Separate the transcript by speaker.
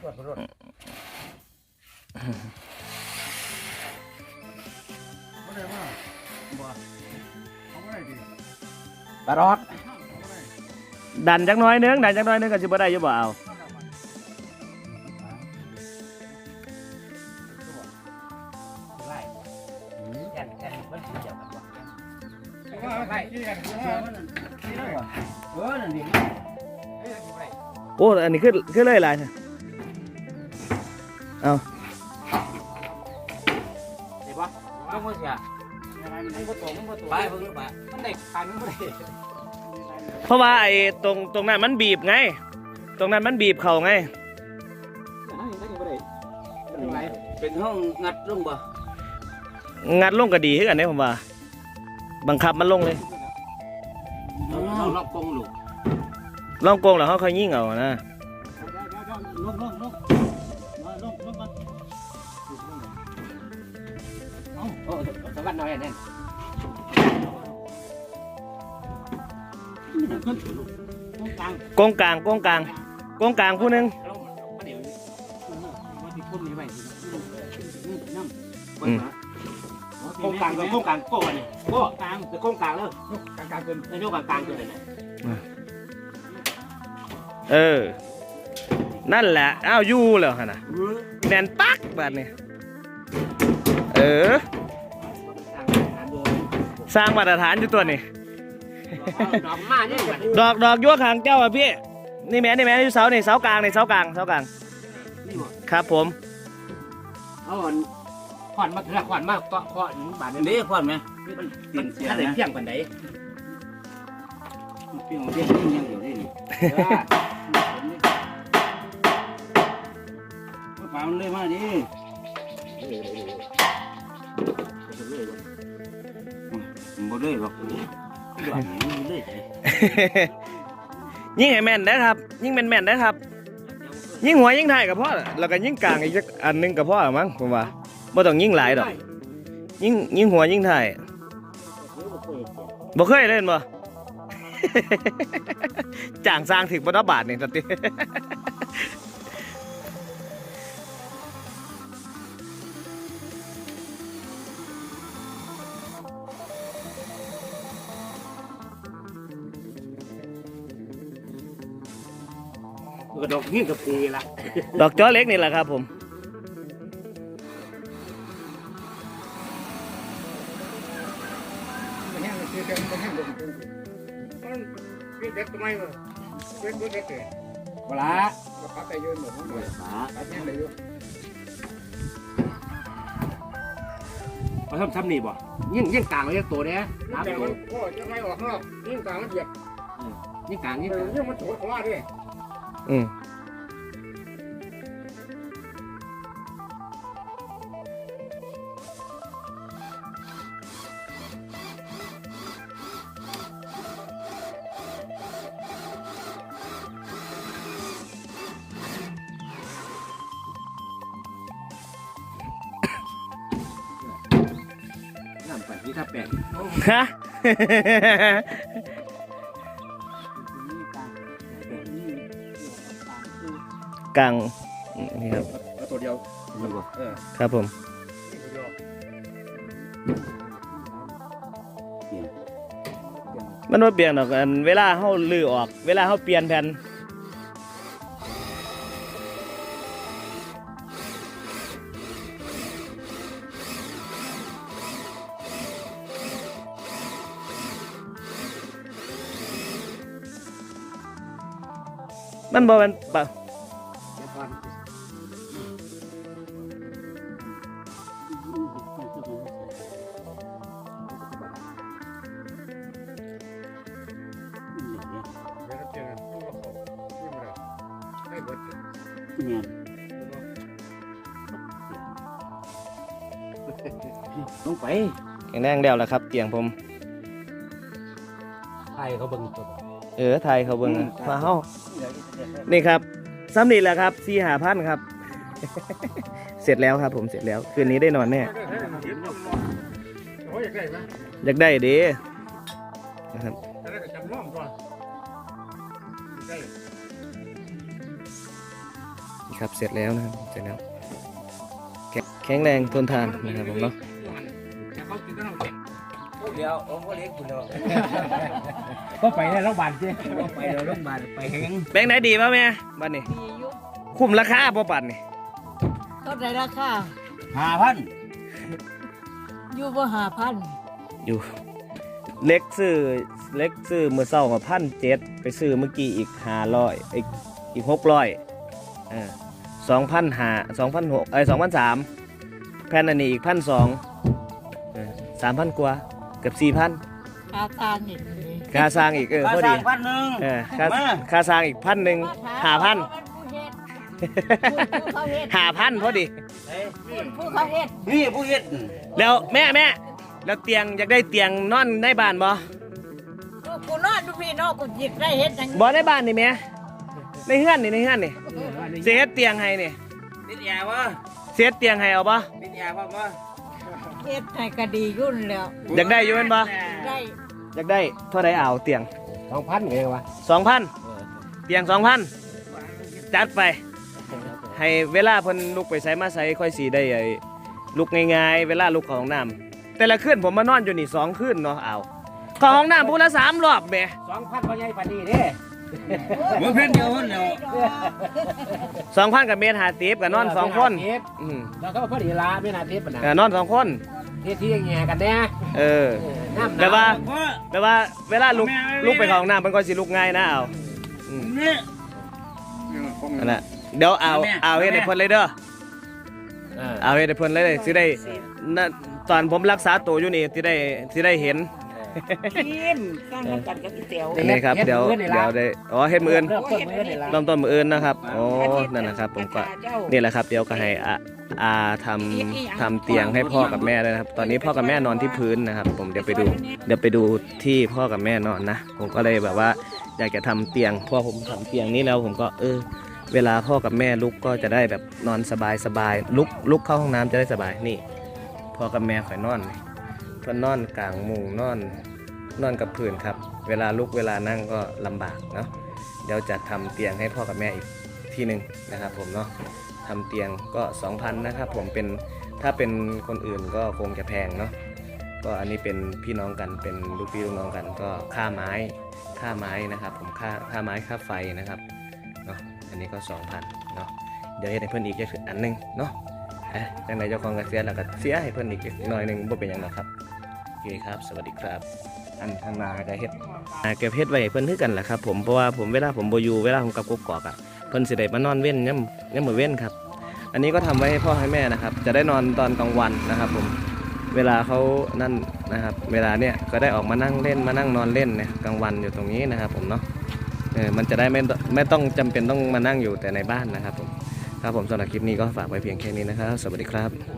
Speaker 1: ตรวจรถไม่ได้ว่าบ่เอาไม่ได้ดิ
Speaker 2: ตลอด
Speaker 3: ดันจักหน้อยนึงดันจักหน้อยนึงก็สิบ่ได้อยู่บ่เอา
Speaker 2: ไล่แอนแอนมันเกี่ยวกันวะ
Speaker 1: ว่าไอ้ที่กันว่ามันที่ได้บ่
Speaker 2: เออนั่นดิ
Speaker 1: เอ้ยบ่ได้
Speaker 3: โอ้อันนี้คือคือเลยหลายนะ เอา
Speaker 2: เห็นปะต้องมือเสียมันก็ตรงมันก็ตรงไปเพิ่งไปมันได้คันมันไม่ได้
Speaker 3: เพราะว่าไอ้ตรงตรงนั้นมันบีบไง ตรงนั้นมันบีบเข่าไง
Speaker 2: เป็นห้องงัดลงบ่
Speaker 3: งัดลงก็ดีขึ้นกันเนี่ยผมว่า บังคับมันลงเลย
Speaker 2: ห้องล็อกกงลูก
Speaker 3: ลองโกงแล้วเขาค่อยยิ่งเอานะ
Speaker 2: โอ้สวัสดีน้อยแน่นขึ้นตรงกลาง
Speaker 3: โกงกลางโกงกลางโกงกลางผู้หนึง
Speaker 2: ลงมาเดี๋ยวว่าที่พุ่มนี้ไว้น้ำโค้งกลางโค้งกลางโก้นี่โก้กลางโค้งกลางแล้ว
Speaker 1: กลางกลางเกิน
Speaker 2: นายกกลางกลางตัวไหน
Speaker 3: เออ นั่นแหละ อ้าวอยู่แล้วฮะนะแน่นปักแบบนี้เออ สร้างมาตรฐานอยู่ตัวนี้
Speaker 2: ดอกมาเนี่ย
Speaker 3: ดอกดอกยั่วขางเจ้าอะพี่นี่แม่นี่แม่อยู่เสานี่เสากลางนี่เสากลางเสากลาง
Speaker 2: นี่หมด
Speaker 3: ครับผม
Speaker 2: เอาขวัญมาเถอะขวัญมาเกาะขวัญบาดนี้ขวัญไหมมันมันถ้าได้เพียงปันไหนเพียงเพียงยังอยู่นี่ฟ้ามันเลยมาดิ บ่เลยหรอกเลย
Speaker 3: ยิ่งให้แม่นนะครับ ยิ่งแม่นแม่นนะครับ ยิ่งหัวยิ่งไทายกับพ่อแล้วก็ยิ่งกลางอีกสักอันหนึงกับพ่อมั้งผมว่าบ่ต้องยิ่งหลายดอก ยิ่งยิ่งหัวยิ่งไทายบ่เคยเล่นบ่จ้างสร้างถึงบ่ได้บาทนี่สันติ
Speaker 2: ดกยิ่งกับปีละ
Speaker 3: ดอกจ้อเล็กนี่แหละครับผม
Speaker 1: มันแห้งคือเดิมมันแห้งลงมันมีเด็กทำไมวะเด็กเด็กเด็ก
Speaker 2: เวลา
Speaker 1: ก็พักได้เยอะหมดมันเลยพักแห้งได้เยอะ
Speaker 2: เขาทำทำนี่บ่ยิ่งยิ่งกลางเลยตัวเนี้ย
Speaker 1: ยิ่งแต่มันก็ยังไม่ออกนอกยิ่งกลางมันเหยียบ
Speaker 2: ยิ่งกลาง
Speaker 1: องว่าด้วย
Speaker 3: อืม
Speaker 2: น้ำปั่นที่ถ้าแปลง
Speaker 3: ฮะ กลางอืมนี่ครับ
Speaker 1: แล้วตัวเดียว
Speaker 2: มันบ่
Speaker 1: เออ
Speaker 3: ครับผม
Speaker 1: ตัวเดียว
Speaker 3: มันว่าเปลี่ยนดอกอันเวลาเฮาลือออก เวลาเฮาเปลี่ยนแผ่นมันบ่แมันปะ
Speaker 1: เนี่
Speaker 2: ยลงไป
Speaker 3: แข็งแรงแล้วล่ะครับ เตียงผม
Speaker 2: ไทยเขาเบิ่งตัว
Speaker 3: เออไทยเขาเบิ่งอะมาเฮานี่ครับซ้ำนี่แหละครับสี่หาพันครับ เสร็จแล้วครับ ผมเสร็จแล้ว คืนนี้ได้นอนแน่
Speaker 1: โอ้ยอยากได้ไหม
Speaker 3: อยากได้เด้นะครับ
Speaker 1: แต่ได้
Speaker 3: ครับเสร็จแล้วนะครับเสร็จแล้วแข็งแข็งแรงทนทานนะครับผมเนาะ
Speaker 1: เขากินก็ต้องเก็บ
Speaker 2: เดี๋ยวโอ้โหเล็กคุณเนาะก็ไปในโรงพยาบาลสิไปในโรงพยาบาลไปแห้ง
Speaker 3: แบงค์ไหนดีป่ะแม่บัดนี้
Speaker 4: มีอยู่
Speaker 3: คุ้มราคาบ่ปัดนี่
Speaker 4: เท่าไหรราคา
Speaker 2: ห้าพัน
Speaker 4: อยู่บ่หาพัน
Speaker 3: อยู่เล็กซื้อเล็กซื้อมือเศร้ากับพันเจ็ดไปซื้อเมื่อกี้อีกห้าร้อยอีกอีกหกร้อยเออ สองพันห้าสองพันหกเอ้ยสองพันสามแผ่นอันนี้อีกพันสองสามพันกว่าเกือบสี่พัน
Speaker 4: ค่าตางอีกนี่
Speaker 3: ค่าสร้างอีกเออพอดี
Speaker 2: พันหนึ่ง
Speaker 3: เออค่า
Speaker 2: มา
Speaker 3: ค่าสร้างอีกพันหนึ่งห้าพัน
Speaker 4: ผู้เขาเฮ็ด
Speaker 3: ห้าพันพอดี
Speaker 4: ผู้เขาเฮ็ด
Speaker 2: นี่ผู้เฮ็ด
Speaker 3: แล้วแม่แม่แล้วเตียงอยากได้เตียงนอนในบ้านบ่
Speaker 4: ลูกกูนอนดูพี่น้องกูหยิบได้เฮ็ดจัง
Speaker 3: บ่ในบ้านนี่แม่ในเฮือนนี่ในเฮือนนี่สิ เฮ็ดเตียงให้นี่
Speaker 2: นิดยาวะ
Speaker 3: สิเฮ็ดเตียงให้เอาบ่
Speaker 2: นิดยาวะวะ
Speaker 4: เฮ็ดให้ก็ดียุ่นแล้ว
Speaker 3: อยากได้อยู่แม่นบ่
Speaker 4: ได้
Speaker 3: อยากได้เท่าไรเอาเตียง
Speaker 2: สองพันไงวะ
Speaker 3: 2,000เตียง2,000จัดไป ให้เวลาเพิ่นลุกไปไสมาไสค่อยสิได้ไอ้ลุกง่ายๆ เวลาลุกเข้าห้องน้ำแต่ละคืนผมมานอนอยู่นี่สองคืนเนาะเอาเข้าห้องน้ำพุ่นละสามรอบแหม่
Speaker 2: สองพันพ่อใหญ่ปานนี้เด้ บ่เพิ่นเดียวเพิ่นเดียว
Speaker 3: 2,000กับเมตร50กับนอนสองคนอืม
Speaker 2: แล้วก็พอดีลาไม่นาเทปปะนะ
Speaker 3: เออนอนสองคน
Speaker 2: เทที่แง่กันแน่
Speaker 3: เออ
Speaker 2: น้ำ
Speaker 3: แต่ว่าแต่ว่าเวลาลุกลุกไปเข้าห้องน้ำมันก็สิลุกง่ายนะเอาอืม
Speaker 2: นี่
Speaker 3: นั่นแหละเดี๋ยวเอาเอาเฮ็ดให้เพิ่นเลยเด้อเอาเฮ็ดให้เพิ่นเลยสิได้น่ะตอนผมรักษาตัวอยู่นี่สิได้สิได้เห็น
Speaker 4: กินกันกันกับอีเตียว
Speaker 3: นี่ครับเดี๋ยวเดี๋ยวได้อ๋อเฮ็ดมืออื่น
Speaker 2: เริ่มต้นมือนี่ละ
Speaker 3: เริ่มต้นมืออื่นนะครับโอ้นั่นนะครับผมก็นี่แหละครับ เดี๋ยวก็ให้อาอาทำทำเตียงให้พ่อกับแม่เลยนะครับ ตอนนี้พ่อกับแม่นอนที่พื้นนะครับ ผมเดี๋ยวไปดู เดี๋ยวไปดูที่พ่อกับแม่นอนนะผมก็เลยแบบว่า อยากจะทำเตียงพอผมทำเตียงนี้แล้วผมก็เออเวลาพ่อกับแม่ลุกก็จะได้แบบนอนสบายสบายลุกลุกเข้าห้องน้ำจะได้สบายนี่พ่อกับแม่ข่อยนอนนี่เพื่อนนอนกลางมุงนอนนอนกับพื้นครับ เวลาลุกเวลานั่งก็ลำบากเนาะเดี๋ยวจะทำเตียงให้พ่อกับแม่อีกที่หนึ่งนะครับ ผมเนาะทำเตียงก็ 2,000นะครับผมเป็นถ้าเป็นคนอื่นก็คงจะแพงเนาะก็อันนี้เป็นพี่น้องกันเป็นลูกพี่ลูกน้องกันก็ค่าไม้ค่าไม้นะครับ ผมค่าค่าไม้ค่าไฟนะครับเนาะอันนี้ก็2,000เนาะเดี๋ยวให้เพิ่อนอีกจักอันหนึงเนาะเอ๊ะจังไดเจ้าของก็เสียแล้วก็เสียให้เพิ่อนอีกหน่อยหนึงบ่เป็นยังหรครับ เคครับ สวัสดีครับอันทางนาก็เฮ็ดอ่าเก็บเฮ็ดไว้ให้เพิ่นคือกันแหละครับผมเพราะว่าผมเวลาผมบ่อยู่เวลาผมกลับกกอกอะเพิ่นสิได้มานอนเว้นยามยามมื้อเว้นครับ อันนี้ก็ทำไว้ให้พ่อให้แม่นะครับ จะได้นอนตอนกลางวันนะครับ ผมเวลาเขานั่นนะครับ เวลาเนี้ยก็ได้ออกมานั่งเล่นมานั่งนอนเล่นเนี่ยกลางวันอยู่ตรงนี้นะครับ ผมเนาะเออมันจะได้ไม่ไม่ต้องจำเป็นต้องมานั่งอยู่แต่ในบ้านนะครับผมครับผมสำหรับคลิปนี้ก็ฝากไว้เพียงแค่นี้นะครับ สวัสดีครับ